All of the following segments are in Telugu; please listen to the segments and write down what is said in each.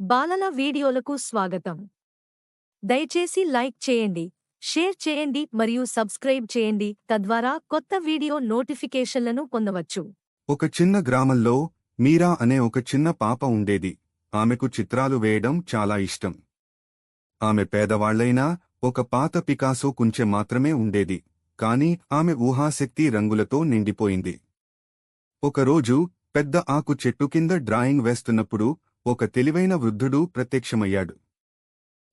బాలల వీడియోలకు స్వాగతం. దయచేసి లైక్ చేయండి షేర్ చేయండి మరియు సబ్స్క్రైబ్ చేయండి తద్వారా కొత్త వీడియో నోటిఫికేషన్లను పొందవచ్చు. ఒక చిన్న గ్రామంలో మీరా అనే ఒక చిన్న పాప ఉండేది. ఆమెకు చిత్రాలు వేయడం చాలా ఇష్టం. ఆమె పేదవాళ్ళైనా ఒక పాత పికాసో కుంచె మాత్రమే ఉండేది. కాని ఆమె ఊహాశక్తి రంగులతో నిండిపోయింది. ఒకరోజు పెద్ద ఆకు చెట్టు కింద డ్రాయింగ్ వేస్తున్నప్పుడు ఒక తెలివైన వృద్ధుడు ప్రత్యక్షమయ్యాడు.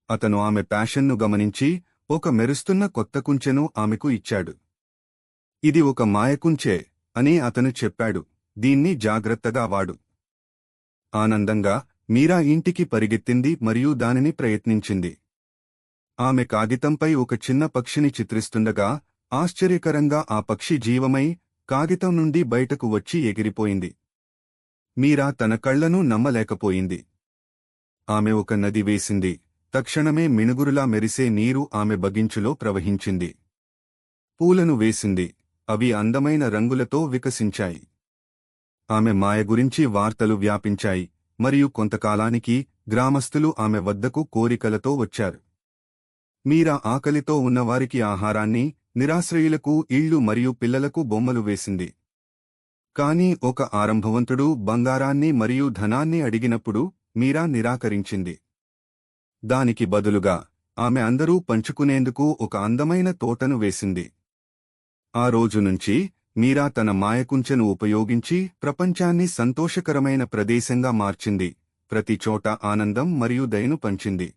అతను ఆమె ప్యాషన్ను గమనించి ఒక మెరుస్తున్న కొత్త కుంచెను ఆమెకు ఇచ్చాడు. ఇది ఒక మాయకుంచే అని అతను చెప్పాడు. దీన్ని జాగ్రత్తగా వాడు. ఆనందంగా మీరా ఇంటికి పరిగెత్తింది మరియు దానిని ప్రయత్నించింది. ఆమె కాగితంపై ఒక చిన్న పక్షిని చిత్రిస్తుండగా ఆశ్చర్యకరంగా ఆ పక్షి జీవమై కాగితం నుండి బయటకు వచ్చి ఎగిరిపోయింది. మీరా తన కళ్ళను నమ్మలేకపోయింది. ఆమె ఒక నది వేసింది. తక్షణమే మినుగురులా మెరిసే నీరు ఆమె బగించులో ప్రవహించింది. పూలను వేసింది. అవి అందమైన రంగులతో వికసించాయి. ఆమె మాయ గురించి వార్తలు వ్యాపించాయి. మరియు కొంతకాలానికి గ్రామస్తులు ఆమె వద్దకు కోరికలతో వచ్చారు. మీరా ఆకలితో ఉన్నవారికి ఆహారాన్ని నిరాశ్రయులకు ఇళ్ళు మరియు పిల్లలకు బొమ్మలు వేసింది. కాని ఒక ఆరంభవంతుడు బంగారాన్ని మరియు ధనాన్ని అడిగినప్పుడు మీరా నిరాకరించింది. దానికి బదులుగా ఆమె అందరూ పంచుకునేందుకు ఒక అందమైన తోటను వేసింది. ఆ రోజు నుంచి మీరా తన మాయకుంచెను ఉపయోగించి ప్రపంచాన్ని సంతోషకరమైన ప్రదేశంగా మార్చింది. ప్రతి చోట ఆనందం మరియు దయను పంచింది.